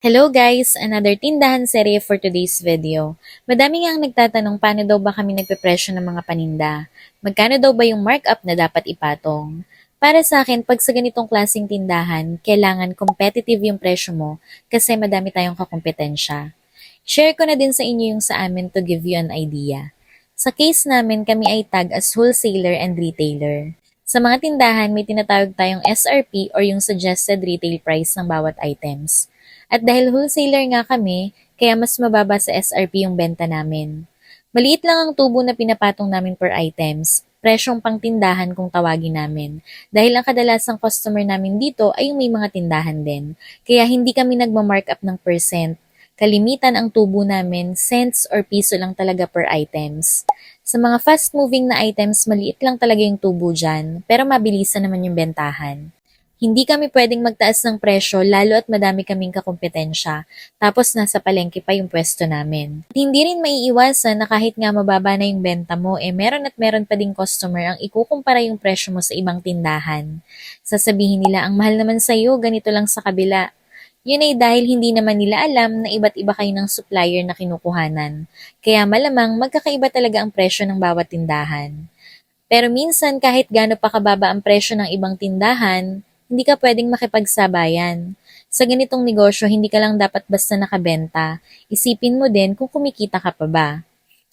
Hello guys! Another tindahan serye for today's video. Madami nga ang nagtatanong paano daw ba kami nagpe-presyo ng mga paninda. Magkano daw ba yung markup na dapat ipatong? Para sa akin, pag sa ganitong klaseng tindahan, kailangan competitive yung presyo mo kasi madami tayong kakompetensya. Share ko na din sa inyo yung sa amin to give you an idea. Sa case namin, kami ay tag as wholesaler and retailer. Sa mga tindahan, may tinatawag tayong SRP or yung suggested retail price ng bawat items. At dahil wholesaler nga kami, kaya mas mababa sa SRP yung benta namin. Maliit lang ang tubo na pinapatong namin per items, presyong pangtindahan kung tawagin namin. Dahil ang kadalasang customer namin dito ay yung may mga tindahan din. Kaya hindi kami nagma-markup ng percent. Kalimitan ang tubo namin, cents or piso lang talaga per items. Sa mga fast-moving na items, maliit lang talaga yung tubo dyan, pero mabilisan naman yung bentahan. Hindi kami pwedeng magtaas ng presyo lalo at madami kaming kakompetensya, tapos nasa palengke pa yung pwesto namin. At hindi rin maiiwasan na kahit nga mababa na yung benta mo, eh meron at meron pa ding customer ang ikukumpara yung presyo mo sa ibang tindahan. Sasabihin nila, ang mahal naman sa'yo, ganito lang sa kabila. Yun ay dahil hindi naman nila alam na iba't iba kayo ng supplier na kinukuhanan. Kaya malamang magkakaiba talaga ang presyo ng bawat tindahan. Pero minsan kahit gaano pa kababa ang presyo ng ibang tindahan, hindi ka pwedeng makipagsabayan. Sa ganitong negosyo, hindi ka lang dapat basta nakabenta. Isipin mo din kung kumikita ka pa ba.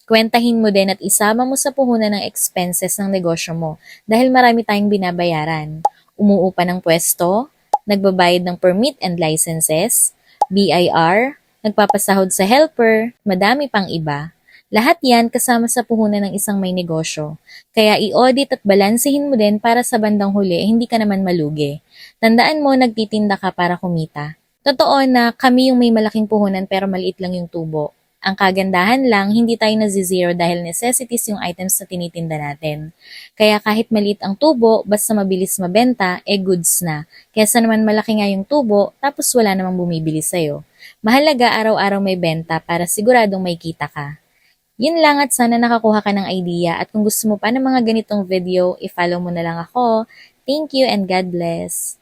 Kwentahin mo din at isama mo sa puhunan ng expenses ng negosyo mo dahil marami tayong binabayaran. Umuupa ng pwesto, nagbabayad ng permit and licenses, BIR, nagpapasahod sa helper, madami pang iba. Lahat yan kasama sa puhunan ng isang may negosyo. Kaya i-audit at balansehin mo din para sa bandang huli hindi ka naman malugi. Tandaan mo, nagtitinda ka para kumita. Totoo na kami yung may malaking puhunan pero maliit lang yung tubo. Ang kagandahan lang, hindi tayo nazi-zero dahil necessities yung items na tinitinda natin. Kaya kahit maliit ang tubo, basta mabilis mabenta, eh goods na. Kesa naman malaki nga yung tubo, tapos wala namang bumibili sa'yo. Mahalaga araw-araw may benta para siguradong may kita ka. Yun lang at sana nakakuha ka ng idea at kung gusto mo pa ng mga ganitong video, i-follow mo na lang ako. Thank you and God bless!